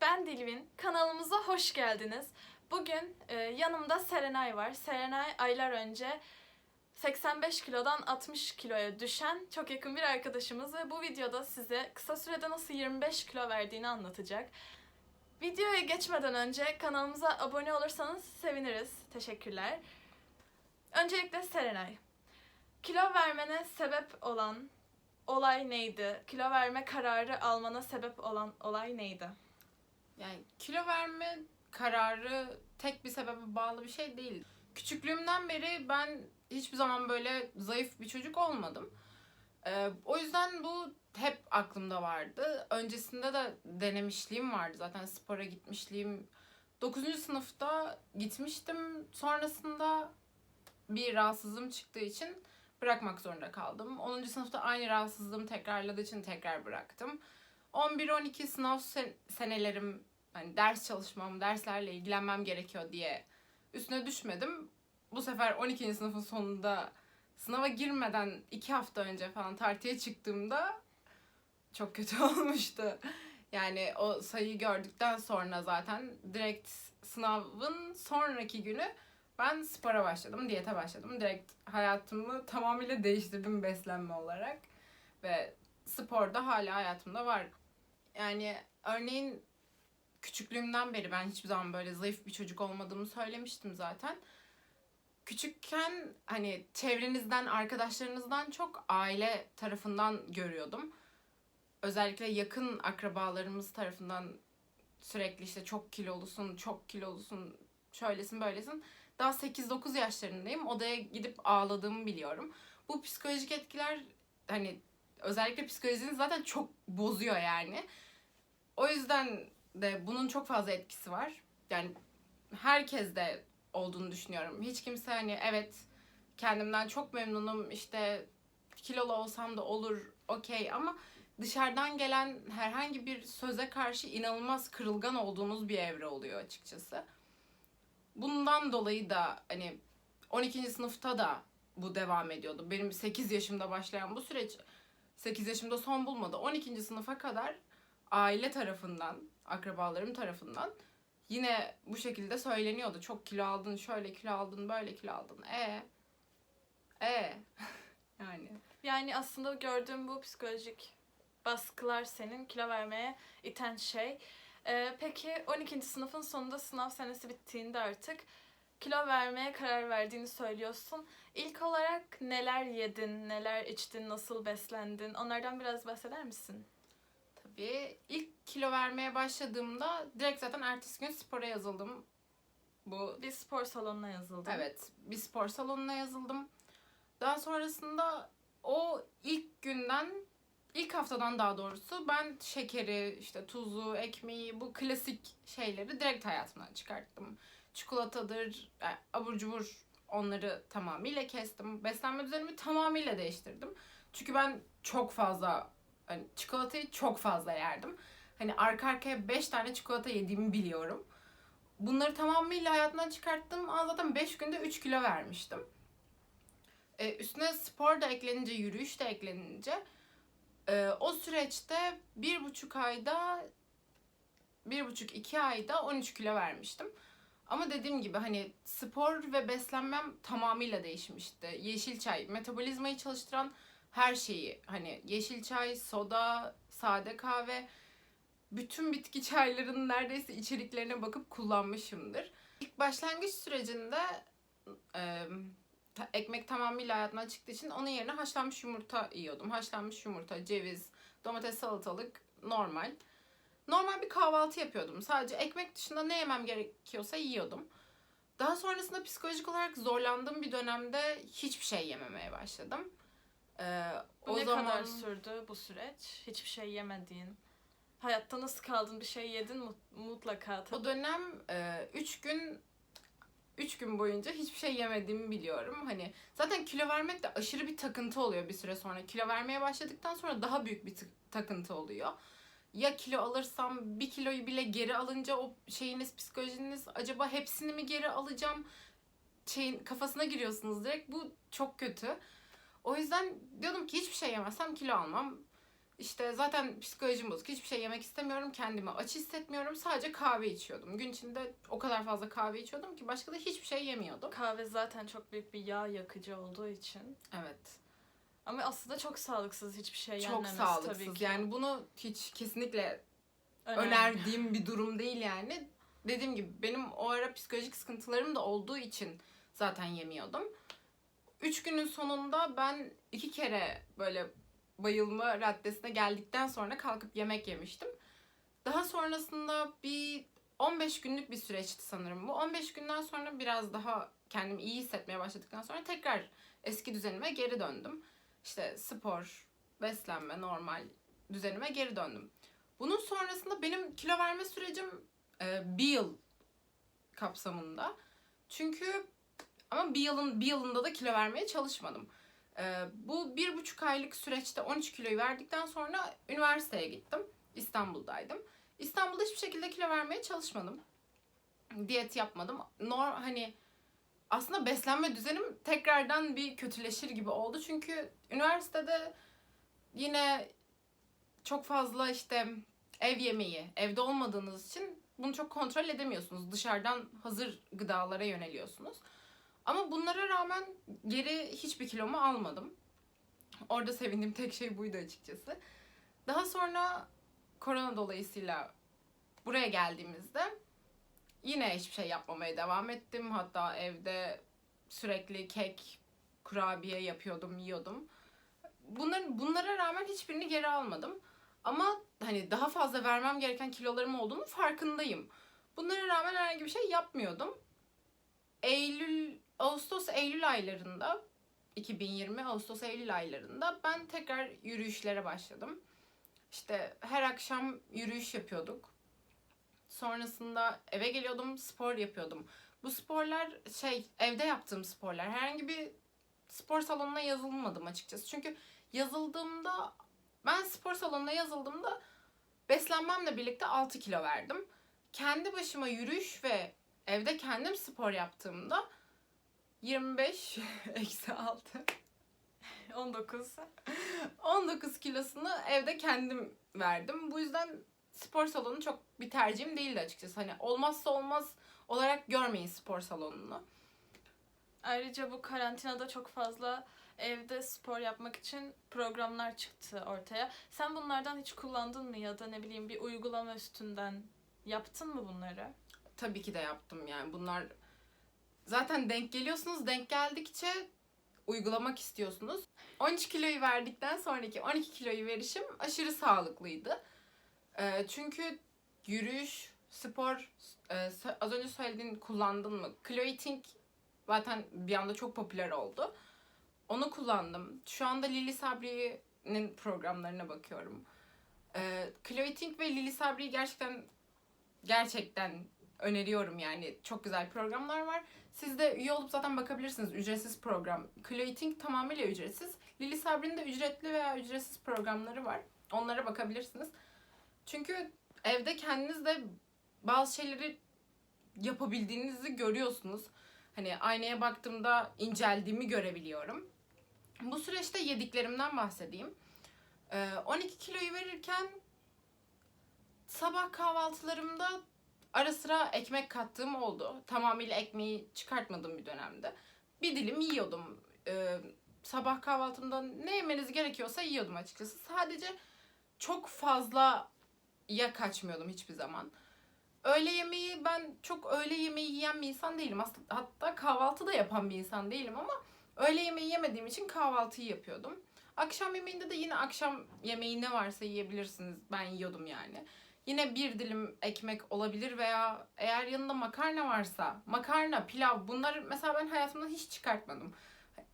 Ben Dilvin. Kanalımıza hoş geldiniz. Bugün e, yanımda Serenay var. Serenay aylar önce 85 kilodan 60 kiloya düşen çok yakın bir arkadaşımız ve bu videoda size kısa sürede nasıl 25 kilo verdiğini anlatacak. Videoya geçmeden önce kanalımıza abone olursanız seviniriz. Teşekkürler. Öncelikle Serenay. Kilo vermene sebep olan olay neydi? Kilo verme kararı almana sebep olan olay neydi? Yani kilo verme kararı tek bir sebebe bağlı bir şey değil. Küçüklüğümden beri ben hiçbir zaman böyle zayıf bir çocuk olmadım. Ee, o yüzden bu hep aklımda vardı. Öncesinde de denemişliğim vardı zaten spora gitmişliğim. 9. sınıfta gitmiştim. Sonrasında bir rahatsızlığım çıktığı için bırakmak zorunda kaldım. 10. sınıfta aynı rahatsızlığım tekrarladığı için tekrar bıraktım. 11-12 sınav sen- senelerim hani ders çalışmam, derslerle ilgilenmem gerekiyor diye üstüne düşmedim. Bu sefer 12. sınıfın sonunda sınava girmeden 2 hafta önce falan tartıya çıktığımda çok kötü olmuştu. Yani o sayıyı gördükten sonra zaten direkt sınavın sonraki günü ben spora başladım, diyete başladım. Direkt hayatımı tamamıyla değiştirdim beslenme olarak. Ve spor da hala hayatımda var. Yani örneğin küçüklüğümden beri ben hiçbir zaman böyle zayıf bir çocuk olmadığımı söylemiştim zaten. Küçükken hani çevrenizden, arkadaşlarınızdan çok aile tarafından görüyordum. Özellikle yakın akrabalarımız tarafından sürekli işte çok kilolusun, çok kilolusun, şöylesin, böylesin. Daha 8-9 yaşlarındayım. Odaya gidip ağladığımı biliyorum. Bu psikolojik etkiler hani özellikle psikolojinizi zaten çok bozuyor yani. O yüzden de bunun çok fazla etkisi var. Yani herkes de olduğunu düşünüyorum. Hiç kimse hani evet kendimden çok memnunum işte kilolu olsam da olur okey ama dışarıdan gelen herhangi bir söze karşı inanılmaz kırılgan olduğunuz bir evre oluyor açıkçası. Bundan dolayı da hani 12. sınıfta da bu devam ediyordu. Benim 8 yaşımda başlayan bu süreç 8 yaşımda son bulmadı. 12. sınıfa kadar aile tarafından, akrabalarım tarafından yine bu şekilde söyleniyordu. Çok kilo aldın, şöyle kilo aldın, böyle kilo aldın. E e yani Yani aslında gördüğüm bu psikolojik baskılar senin kilo vermeye iten şey. Ee, peki 12. sınıfın sonunda sınav senesi bittiğinde artık kilo vermeye karar verdiğini söylüyorsun. İlk olarak neler yedin, neler içtin, nasıl beslendin? Onlardan biraz bahseder misin? Tabii ilk kilo vermeye başladığımda direkt zaten ertesi gün spora yazıldım. Bu Bir spor salonuna yazıldın. Evet, bir spor salonuna yazıldım. Daha sonrasında o ilk günden, ilk haftadan daha doğrusu ben şekeri, işte tuzu, ekmeği, bu klasik şeyleri direkt hayatımdan çıkarttım. Çikolatadır, yani abur cubur onları tamamıyla kestim. Beslenme düzenimi tamamıyla değiştirdim. Çünkü ben çok fazla, hani çikolatayı çok fazla yerdim. Hani arka arkaya 5 tane çikolata yediğimi biliyorum. Bunları tamamıyla hayatımdan çıkarttım. Ama zaten 5 günde 3 kilo vermiştim. Ee, üstüne spor da eklenince, yürüyüş de eklenince e, o süreçte bir buçuk ayda bir buçuk iki ayda 13 kilo vermiştim. Ama dediğim gibi hani spor ve beslenmem tamamıyla değişmişti. Yeşil çay, metabolizmayı çalıştıran her şeyi hani yeşil çay, soda, sade kahve bütün bitki çaylarının neredeyse içeriklerine bakıp kullanmışımdır. İlk başlangıç sürecinde e, ekmek tamamıyla hayatımdan çıktığı için onun yerine haşlanmış yumurta yiyordum. Haşlanmış yumurta, ceviz, domates, salatalık normal. Normal bir kahvaltı yapıyordum. Sadece ekmek dışında ne yemem gerekiyorsa yiyordum. Daha sonrasında psikolojik olarak zorlandığım bir dönemde hiçbir şey yememeye başladım. Ee, Bu ne kadar sürdü bu süreç? Hiçbir şey yemediğin. Hayatta nasıl kaldın? Bir şey yedin mu- mutlaka. tabii. O dönem 3 gün 3 gün boyunca hiçbir şey yemediğimi biliyorum. Hani zaten kilo vermek de aşırı bir takıntı oluyor bir süre sonra. Kilo vermeye başladıktan sonra daha büyük bir takıntı oluyor. Ya kilo alırsam bir kiloyu bile geri alınca o şeyiniz psikolojiniz acaba hepsini mi geri alacağım şeyin kafasına giriyorsunuz direkt. Bu çok kötü. O yüzden diyordum ki hiçbir şey yemezsem kilo almam. İşte zaten psikolojim bozuk. Hiçbir şey yemek istemiyorum. Kendimi aç hissetmiyorum. Sadece kahve içiyordum. Gün içinde o kadar fazla kahve içiyordum ki başka da hiçbir şey yemiyordum. Kahve zaten çok büyük bir yağ yakıcı olduğu için. Evet. Ama aslında çok sağlıksız hiçbir şey Çok yenmemesi sağlıksız. tabii ki. Yani bunu hiç kesinlikle Önemli. önerdiğim bir durum değil yani. Dediğim gibi benim o ara psikolojik sıkıntılarım da olduğu için zaten yemiyordum. Üç günün sonunda ben iki kere böyle bayılma raddesine geldikten sonra kalkıp yemek yemiştim. Daha sonrasında bir 15 günlük bir süreçti sanırım bu. 15 günden sonra biraz daha kendimi iyi hissetmeye başladıktan sonra tekrar eski düzenime geri döndüm. İşte spor, beslenme, normal düzenime geri döndüm. Bunun sonrasında benim kilo verme sürecim e, bir yıl kapsamında. Çünkü ama bir yılın bir yılında da kilo vermeye çalışmadım. E, bu bir buçuk aylık süreçte 13 kiloyu verdikten sonra üniversiteye gittim. İstanbul'daydım. İstanbul'da hiçbir şekilde kilo vermeye çalışmadım. Diyet yapmadım. Nor hani aslında beslenme düzenim tekrardan bir kötüleşir gibi oldu. Çünkü üniversitede yine çok fazla işte ev yemeği, evde olmadığınız için bunu çok kontrol edemiyorsunuz. Dışarıdan hazır gıdalara yöneliyorsunuz. Ama bunlara rağmen geri hiçbir kilomu almadım. Orada sevindiğim tek şey buydu açıkçası. Daha sonra korona dolayısıyla buraya geldiğimizde yine hiçbir şey yapmamaya devam ettim. Hatta evde sürekli kek, kurabiye yapıyordum, yiyordum. Bunların bunlara rağmen hiçbirini geri almadım. Ama hani daha fazla vermem gereken kilolarım olduğunu farkındayım. Bunlara rağmen herhangi bir şey yapmıyordum. Eylül, Ağustos, Eylül aylarında 2020 Ağustos, Eylül aylarında ben tekrar yürüyüşlere başladım. İşte her akşam yürüyüş yapıyorduk. Sonrasında eve geliyordum, spor yapıyordum. Bu sporlar şey, evde yaptığım sporlar. Herhangi bir spor salonuna yazılmadım açıkçası. Çünkü yazıldığımda ben spor salonuna yazıldığımda beslenmemle birlikte 6 kilo verdim. Kendi başıma yürüyüş ve evde kendim spor yaptığımda 25 eksi 6 19. 19 kilosunu evde kendim verdim. Bu yüzden spor salonu çok bir tercihim değildi açıkçası. Hani olmazsa olmaz olarak görmeyin spor salonunu. Ayrıca bu karantinada çok fazla evde spor yapmak için programlar çıktı ortaya. Sen bunlardan hiç kullandın mı ya da ne bileyim bir uygulama üstünden yaptın mı bunları? Tabii ki de yaptım yani. Bunlar zaten denk geliyorsunuz. Denk geldikçe uygulamak istiyorsunuz. 13 kiloyu verdikten sonraki 12 kiloyu verişim aşırı sağlıklıydı. Ee, çünkü yürüyüş, spor, e, az önce söylediğin kullandın mı? Kilo eating zaten bir anda çok popüler oldu. Onu kullandım. Şu anda Lili Sabri'nin programlarına bakıyorum. Ee, Kilo eating ve Lili Sabri'yi gerçekten gerçekten öneriyorum yani. Çok güzel programlar var. Siz de üye olup zaten bakabilirsiniz. Ücretsiz program. Kilo Eating tamamıyla ücretsiz. Lili Sabri'nin de ücretli veya ücretsiz programları var. Onlara bakabilirsiniz. Çünkü evde kendiniz de bazı şeyleri yapabildiğinizi görüyorsunuz. Hani aynaya baktığımda inceldiğimi görebiliyorum. Bu süreçte yediklerimden bahsedeyim. Ee, 12 kiloyu verirken sabah kahvaltılarımda ara sıra ekmek kattığım oldu. Tamamıyla ekmeği çıkartmadığım bir dönemde. Bir dilim yiyordum. Ee, sabah kahvaltımda ne yemeniz gerekiyorsa yiyordum açıkçası. Sadece çok fazla ya kaçmıyordum hiçbir zaman. Öğle yemeği ben çok öğle yemeği yiyen bir insan değilim. Hatta kahvaltı da yapan bir insan değilim ama öğle yemeği yemediğim için kahvaltıyı yapıyordum. Akşam yemeğinde de yine akşam yemeği ne varsa yiyebilirsiniz. Ben yiyordum yani. Yine bir dilim ekmek olabilir veya eğer yanında makarna varsa makarna, pilav bunları mesela ben hayatımdan hiç çıkartmadım.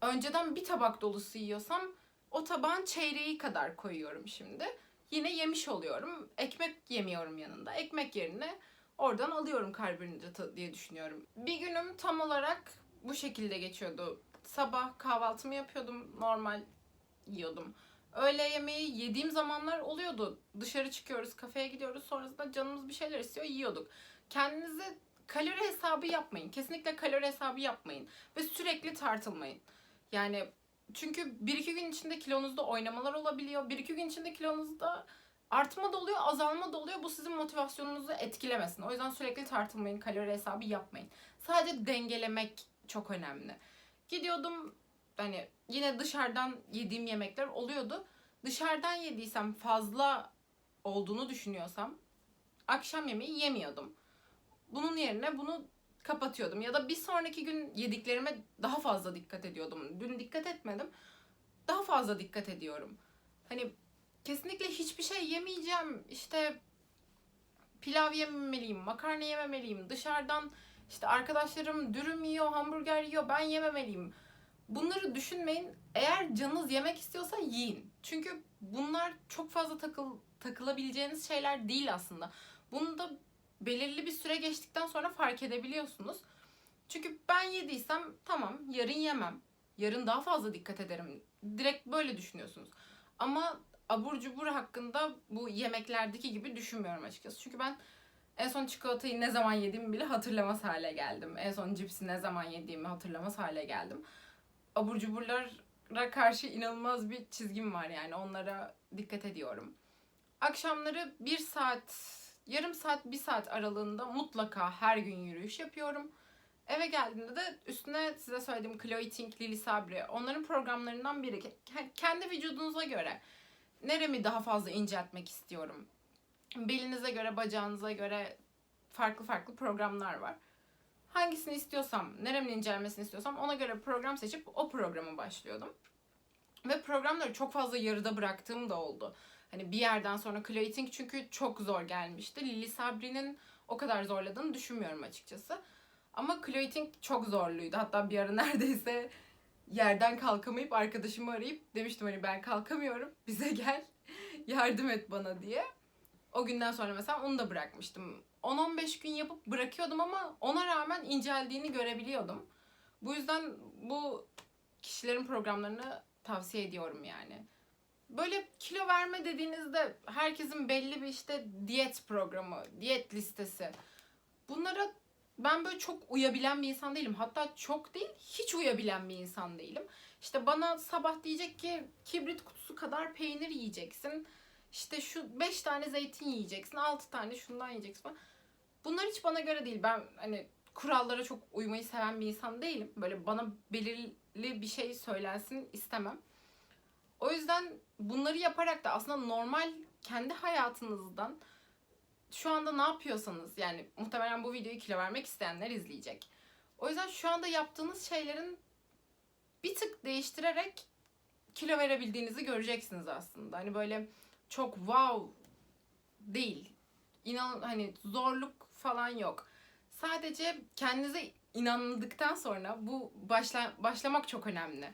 Önceden bir tabak dolusu yiyorsam o tabağın çeyreği kadar koyuyorum şimdi. Yine yemiş oluyorum. Ekmek yemiyorum yanında. Ekmek yerine oradan alıyorum karbonhidratı diye düşünüyorum. Bir günüm tam olarak bu şekilde geçiyordu. Sabah kahvaltımı yapıyordum. Normal yiyordum. Öğle yemeği yediğim zamanlar oluyordu. Dışarı çıkıyoruz, kafeye gidiyoruz. Sonrasında canımız bir şeyler istiyor, yiyorduk. Kendinize kalori hesabı yapmayın. Kesinlikle kalori hesabı yapmayın. Ve sürekli tartılmayın. Yani Çünkü bir iki gün içinde kilonuzda oynamalar olabiliyor. Bir iki gün içinde kilonuzda artma da oluyor, azalma da oluyor. Bu sizin motivasyonunuzu etkilemesin. O yüzden sürekli tartılmayın, kalori hesabı yapmayın. Sadece dengelemek çok önemli. Gidiyordum hani yine dışarıdan yediğim yemekler oluyordu. Dışarıdan yediysem fazla olduğunu düşünüyorsam akşam yemeği yemiyordum. Bunun yerine bunu kapatıyordum. Ya da bir sonraki gün yediklerime daha fazla dikkat ediyordum. Dün dikkat etmedim. Daha fazla dikkat ediyorum. Hani kesinlikle hiçbir şey yemeyeceğim. İşte pilav yememeliyim, makarna yememeliyim. Dışarıdan işte arkadaşlarım dürüm yiyor, hamburger yiyor. Ben yememeliyim. Bunları düşünmeyin. Eğer canınız yemek istiyorsa yiyin. Çünkü bunlar çok fazla takıl takılabileceğiniz şeyler değil aslında. Bunu da belirli bir süre geçtikten sonra fark edebiliyorsunuz. Çünkü ben yediysem tamam yarın yemem. Yarın daha fazla dikkat ederim. Direkt böyle düşünüyorsunuz. Ama abur cubur hakkında bu yemeklerdeki gibi düşünmüyorum açıkçası. Çünkü ben en son çikolatayı ne zaman yediğimi bile hatırlamaz hale geldim. En son cipsi ne zaman yediğimi hatırlamaz hale geldim. Abur cuburlara karşı inanılmaz bir çizgim var yani onlara dikkat ediyorum. Akşamları bir saat, yarım saat, bir saat aralığında mutlaka her gün yürüyüş yapıyorum. Eve geldiğimde de üstüne size söylediğim Chloe Ting, Lily Sabri onların programlarından biri. Ke- Kendi vücudunuza göre neremi daha fazla inceltmek istiyorum. Belinize göre, bacağınıza göre farklı farklı programlar var. Hangisini istiyorsam, neremin incelmesini istiyorsam ona göre program seçip o programa başlıyordum. Ve programları çok fazla yarıda bıraktığım da oldu. Hani bir yerden sonra Chloe Ting çünkü çok zor gelmişti. Lily Sabri'nin o kadar zorladığını düşünmüyorum açıkçası. Ama Chloe Ting çok zorluydu. Hatta bir ara neredeyse yerden kalkamayıp arkadaşımı arayıp demiştim hani ben kalkamıyorum bize gel yardım et bana diye. O günden sonra mesela onu da bırakmıştım. 10-15 gün yapıp bırakıyordum ama ona rağmen inceldiğini görebiliyordum. Bu yüzden bu kişilerin programlarını tavsiye ediyorum yani. Böyle kilo verme dediğinizde herkesin belli bir işte diyet programı, diyet listesi. Bunlara ben böyle çok uyabilen bir insan değilim. Hatta çok değil, hiç uyabilen bir insan değilim. İşte bana sabah diyecek ki kibrit kutusu kadar peynir yiyeceksin. İşte şu 5 tane zeytin yiyeceksin, 6 tane şundan yiyeceksin falan. Bunlar hiç bana göre değil. Ben hani kurallara çok uymayı seven bir insan değilim. Böyle bana belirli bir şey söylensin istemem. O yüzden bunları yaparak da aslında normal kendi hayatınızdan şu anda ne yapıyorsanız yani muhtemelen bu videoyu kilo vermek isteyenler izleyecek. O yüzden şu anda yaptığınız şeylerin bir tık değiştirerek kilo verebildiğinizi göreceksiniz aslında. Hani böyle çok wow değil. İnan hani zorluk falan yok. Sadece kendinize inandıktan sonra bu başla, başlamak çok önemli.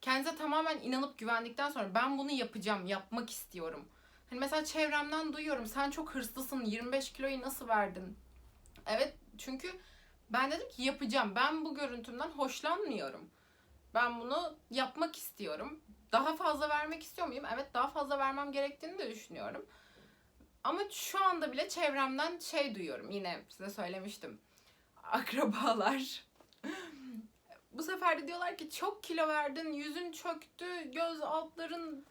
Kendinize tamamen inanıp güvendikten sonra ben bunu yapacağım, yapmak istiyorum. Hani mesela çevremden duyuyorum sen çok hırslısın 25 kiloyu nasıl verdin? Evet çünkü ben dedim ki yapacağım. Ben bu görüntümden hoşlanmıyorum. Ben bunu yapmak istiyorum. Daha fazla vermek istiyor muyum? Evet daha fazla vermem gerektiğini de düşünüyorum. Ama şu anda bile çevremden şey duyuyorum. Yine size söylemiştim. Akrabalar. bu sefer de diyorlar ki çok kilo verdin, yüzün çöktü, göz altların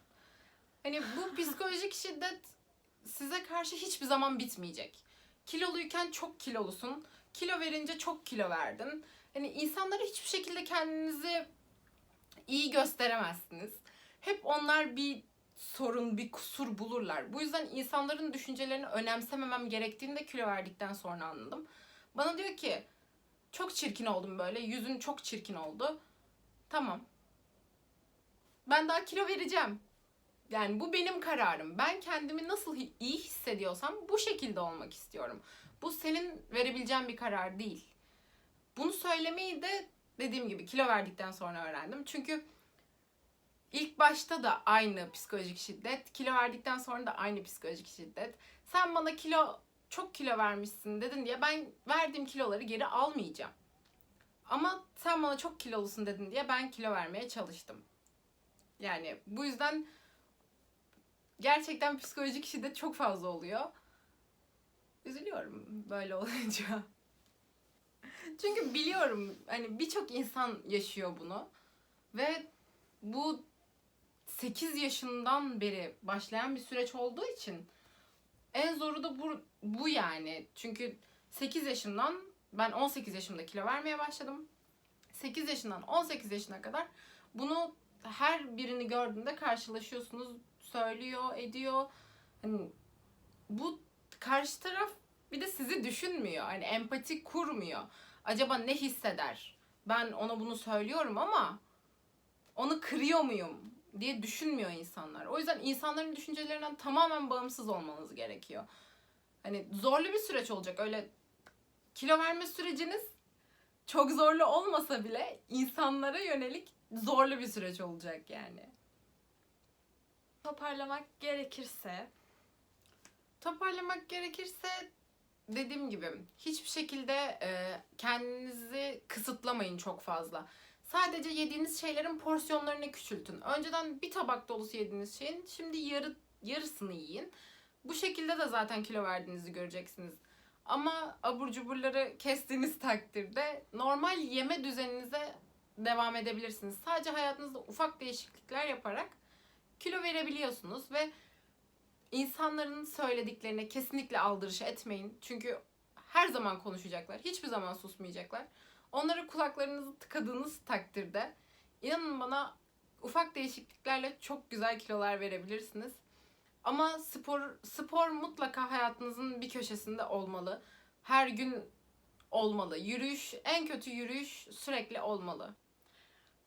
Hani bu psikolojik şiddet size karşı hiçbir zaman bitmeyecek. Kiloluyken çok kilolusun. Kilo verince çok kilo verdin. Hani insanlara hiçbir şekilde kendinizi iyi gösteremezsiniz. Hep onlar bir sorun, bir kusur bulurlar. Bu yüzden insanların düşüncelerini önemsememem gerektiğini de kilo verdikten sonra anladım. Bana diyor ki çok çirkin oldum böyle. Yüzün çok çirkin oldu. Tamam. Ben daha kilo vereceğim. Yani bu benim kararım. Ben kendimi nasıl iyi hissediyorsam bu şekilde olmak istiyorum. Bu senin verebileceğin bir karar değil. Bunu söylemeyi de dediğim gibi kilo verdikten sonra öğrendim. Çünkü ilk başta da aynı psikolojik şiddet, kilo verdikten sonra da aynı psikolojik şiddet. Sen bana kilo çok kilo vermişsin dedin diye ben verdiğim kiloları geri almayacağım. Ama sen bana çok kilolusun dedin diye ben kilo vermeye çalıştım. Yani bu yüzden gerçekten psikolojik şiddet çok fazla oluyor. Üzülüyorum böyle olunca. Çünkü biliyorum hani birçok insan yaşıyor bunu ve bu 8 yaşından beri başlayan bir süreç olduğu için en zoru da bu, bu yani. Çünkü 8 yaşından ben 18 yaşımda kilo vermeye başladım. 8 yaşından 18 yaşına kadar bunu her birini gördüğünde karşılaşıyorsunuz. Söylüyor, ediyor. Hani bu karşı taraf bir de sizi düşünmüyor. Hani empati kurmuyor. Acaba ne hisseder? Ben ona bunu söylüyorum ama onu kırıyor muyum diye düşünmüyor insanlar. O yüzden insanların düşüncelerinden tamamen bağımsız olmanız gerekiyor. Hani zorlu bir süreç olacak. Öyle kilo verme süreciniz çok zorlu olmasa bile insanlara yönelik zorlu bir süreç olacak yani. Toparlamak gerekirse Toparlamak gerekirse dediğim gibi hiçbir şekilde e, kendinizi kısıtlamayın çok fazla. Sadece yediğiniz şeylerin porsiyonlarını küçültün. Önceden bir tabak dolusu yediğiniz şeyin şimdi yarı yarısını yiyin. Bu şekilde de zaten kilo verdiğinizi göreceksiniz. Ama abur cuburları kestiğiniz takdirde normal yeme düzeninize devam edebilirsiniz. Sadece hayatınızda ufak değişiklikler yaparak kilo verebiliyorsunuz ve insanların söylediklerine kesinlikle aldırış etmeyin. Çünkü her zaman konuşacaklar. Hiçbir zaman susmayacaklar. Onlara kulaklarınızı tıkadığınız takdirde inanın bana ufak değişikliklerle çok güzel kilolar verebilirsiniz. Ama spor spor mutlaka hayatınızın bir köşesinde olmalı. Her gün olmalı. Yürüyüş, en kötü yürüyüş sürekli olmalı.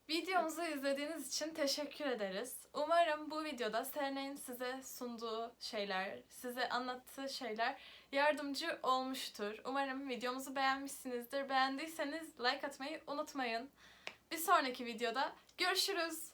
Videomuzu izlediğiniz için teşekkür ederiz. Umarım bu videoda Serenay'ın size sunduğu şeyler, size anlattığı şeyler yardımcı olmuştur. Umarım videomuzu beğenmişsinizdir. Beğendiyseniz like atmayı unutmayın. Bir sonraki videoda görüşürüz.